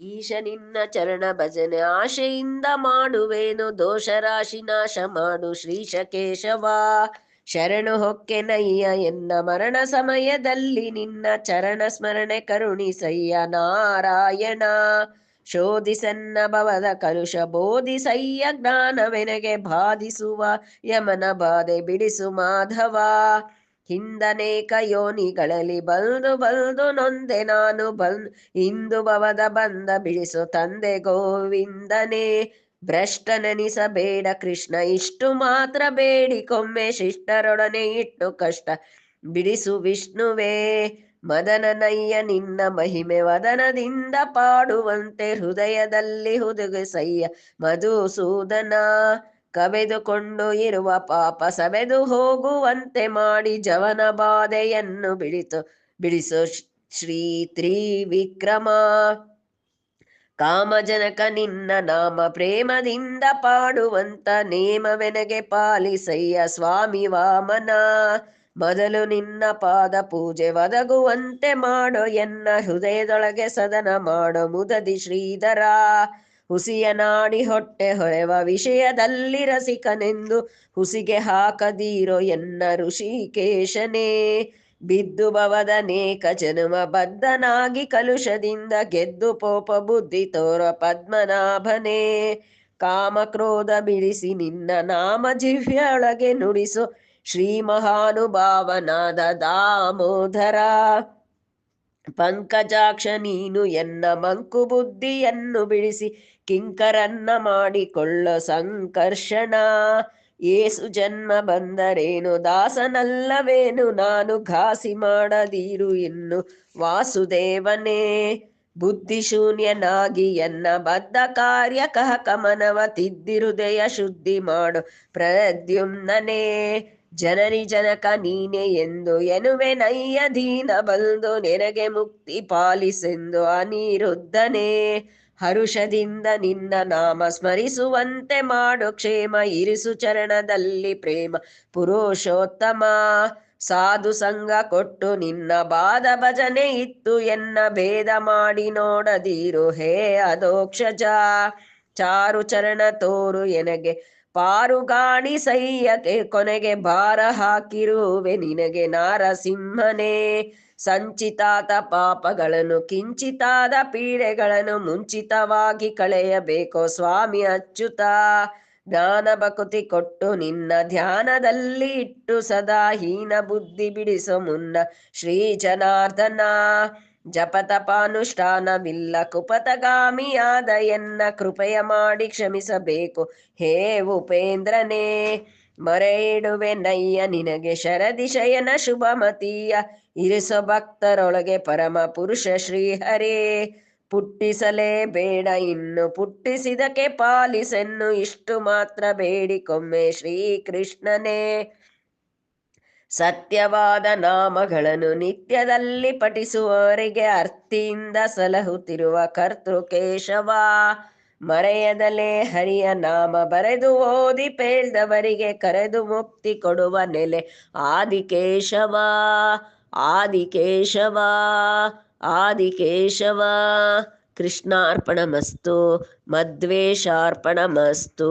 ಈಶ ನಿನ್ನ ಚರಣ ಭಜನೆ ಆಶೆಯಿಂದ ಮಾಡುವೇನು ದೋಷ ರಾಶಿ ನಾಶ ಮಾಡು ಶ್ರೀಶ ಕೇಶವ. ಶರಣು ಹೊಕ್ಕೆನಯ್ಯ ಎನ್ನ ಮರಣ ಸಮಯದಲ್ಲಿ ನಿನ್ನ ಚರಣ ಸ್ಮರಣೆ ಕರುಣಿಸಯ್ಯ ನಾರಾಯಣ. ಶೋಧಿಸನ್ನ ಭವದ ಕಲುಷ ಬೋಧಿಸಯ್ಯ ಜ್ಞಾನವೆನಗೆ ಬಾಧಿಸುವ, ಯಮನ ಬಾಧೆ ಬಿಡಿಸು ಮಾಧವ. ಹಿಂದನೇಕ ಯೋನಿಗಳಲ್ಲಿ ಬಲ್ದು ಬಲ್ದು ನೊಂದೆ ನಾನು ಬಲ್ ಇಂದು ಭವದ ಬಂದ ಬಿಡಿಸು ತಂದೆ ಗೋವಿಂದನೇ. ಭ್ರಷ್ಟನೆನಿಸಬೇಡ ಕೃಷ್ಣ, ಇಷ್ಟು ಮಾತ್ರ ಬೇಡಿಕೊಮ್ಮೆ ಶಿಷ್ಟರೊಡನೆ ಇಟ್ಟು ಕಷ್ಟ. ಬಿಡಿಸು ವಿಷ್ಣುವೇ, ಮದನನಯ್ಯ ನಿನ್ನ ಮಹಿಮೆ ವದನದಿಂದ ಪಾಡುವಂತೆ ಹೃದಯದಲ್ಲಿ ಹುದುಗಿಸಯ್ಯ ಮಧುಸೂದನ. ಕವೆದುಕೊಂಡು ಇರುವ ಪಾಪ ಸವೆದು ಹೋಗುವಂತೆ ಮಾಡಿ ಜವನ ಬಾಧೆಯನ್ನು ಬಿಡಿತು. ಬಿಡಿಸು ಶ್ರೀ ತ್ರಿವಿಕ್ರಮ. ಕಾಮಜನಕ ನಿನ್ನ ನಾಮ ಪ್ರೇಮದಿಂದ ಪಾಡುವಂತ ನೇಮವೆನಗೆ ಪಾಲಿಸಯ್ಯ ಸ್ವಾಮಿ ವಾಮನ. ಮೊದಲು ನಿನ್ನ ಪಾದ ಪೂಜೆ ಒದಗುವಂತೆ ಮಾಡೋ, ಎನ್ನ ಹೃದಯದೊಳಗೆ ಸದನ ಮಾಡೋ ಮುದದಿ ಶ್ರೀಧರ. ಹುಸಿಯ ನಾಡಿ ಹೊಟ್ಟೆ ಹೊಳೆವ ವಿಷಯದಲ್ಲಿ ರಸಿಕನೆಂದು ಹುಸಿಗೆ ಹಾಕದಿರೋ ಎನ್ನ ಋಷಿಕೇಶನೇ. ಬಿದ್ದು ಭವದನೇಕ ಜನುಮ ಬದ್ಧನಾಗಿ ಕಲುಷದಿಂದ ಗೆದ್ದು ಪೋಪ ಬುದ್ಧಿ ತೋರ ಪದ್ಮನಾಭನೇ. ಕಾಮ ಕ್ರೋಧ ಬಿಡಿಸಿ ನಿನ್ನ ನಾಮ ಜಿವ್ಯೊಳಗೆ ನುಡಿಸು ಶ್ರೀ ಮಹಾನುಭಾವನಾದ ದಾಮೋದರ. ಪಂಕಜಾಕ್ಷ ನೀನು ಎನ್ನ ಮಂಕು ಬುದ್ಧಿಯನ್ನು ಬಿಡಿಸಿ ಕಿಂಕರನ್ನ ಮಾಡಿಕೊಳ್ಳ ಸಂಕರ್ಷಣ. ಏಸು ಜನ್ಮ ಬಂದರೇನು? ದಾಸನಲ್ಲವೇನು? ನಾನು ಘಾಸಿ ಮಾಡದಿರು ಇನ್ನು ವಾಸುದೇವನೇ. ಬುದ್ಧಿಶೂನ್ಯನಾಗಿ ಎನ್ನ ಬದ್ಧ ಕಾರ್ಯ ಕಹ ಕಮನವ ತಿದ್ದಿರುದಯ ಶುದ್ಧಿ ಮಾಡು ಪ್ರದ್ಯುಮ್ನನೇ. ಜನನಿ ಜನಕ ನೀನೆ ಎಂದು ಎನುವೆ ನೈಯ ದೀನ ಬಂದು ನೆನಗೆ ಮುಕ್ತಿ ಪಾಲಿಸೆಂದು ಅನಿರುದ್ಧನೇ. ಹರುಷದಿಂದ ನಿನ್ನ ನಾಮ ಸ್ಮರಿಸುವಂತೆ ಮಾಡು ಕ್ಷೇಮ, ಇರಿಸು ಚರಣದಲ್ಲಿ ಪ್ರೇಮ, ಪುರುಷೋತ್ತಮ. ಸಾಧು ಸಂಘ ಕೊಟ್ಟು ನಿನ್ನ ಬಾದ ಭಜನೆ ಇತ್ತು, ಎನ್ನ ಭೇದ ಮಾಡಿ ನೋಡದಿರು ಹೇ ಅದೋಕ್ಷಜ ಚಾರು ಚರಣ ತೋರು ಎನಗೆ ಪಾರುಗಾಣಿ ಸಯ್ಯಕ್ಕೆ ಕೊನೆಗೆ ಭಾರ ಹಾಕಿರುವೆ ನಿನಗೆ ನಾರಸಿಂಹನೇ. ಸಂಚಿತಾದ ಪಾಪಗಳನ್ನು ಕಿಂಚಿತಾದ ಪೀಡೆಗಳನ್ನು ಮುಂಚಿತವಾಗಿ ಕಳೆಯಬೇಕೋ ಸ್ವಾಮಿ ಅಚ್ಚುತ ಜ್ಞಾನ ಬಕುತಿ ಕೊಟ್ಟು ನಿನ್ನ ಧ್ಯಾನದಲ್ಲಿ ಇಟ್ಟು ಸದಾ ಹೀನ ಬುದ್ಧಿ ಬಿಡಿಸೋ ಮುನ್ನ ಶ್ರೀ ಜನಾರ್ದನ. ಜಪತಪಾನುಷ್ಠಾನವಿಲ್ಲ ಕುಪತಗಾಮಿಯಾದ ಎನ್ನ ಕೃಪೆಯ ಮಾಡಿ ಕ್ಷಮಿಸಬೇಕು. ಹೇ ಉಪೇಂದ್ರನೇ ಮೊರೆ ನಯ್ಯ, ನಿನಗೆ ಶರದಿಶಯನ ಶುಭಮತೀಯ. ಇರಿಸೋ ಭಕ್ತರೊಳಗೆ ಪರಮ ಪುರುಷ ಶ್ರೀಹರೇ. ಪುಟ್ಟಿಸಲೇ ಬೇಡ, ಇನ್ನು ಪುಟ್ಟಿಸಿದಕ್ಕೆ ಪಾಲಿಸೆನ್ನು ಇಷ್ಟು ಮಾತ್ರ ಬೇಡಿಕೊಮ್ಮೆ ಶ್ರೀಕೃಷ್ಣನೇ. ಸತ್ಯವಾದ ನಾಮಗಳನ್ನು ನಿತ್ಯದಲ್ಲಿ ಪಠಿಸುವವರಿಗೆ ಅರ್ಥಿಯಿಂದ ಸಲಹುತ್ತಿರುವ ಕರ್ತೃಕೇಶವ. ಮರೆಯದಲೇ ಹರಿಯ ನಾಮ ಬರೆದು ಓದಿ ಪೇಳ್ದವರಿಗೆ ಕರೆದು ಮುಕ್ತಿ ಕೊಡುವ ನೆಲೆ. ಆದಿಕೇಶವ ಆದಿಕೇಶವ ಆದಿಕೇಶವ. ಕೃಷ್ಣಾರ್ಪಣಮಸ್ತು, ಮದ್ವೇಷಾರ್ಪಣಮಸ್ತು.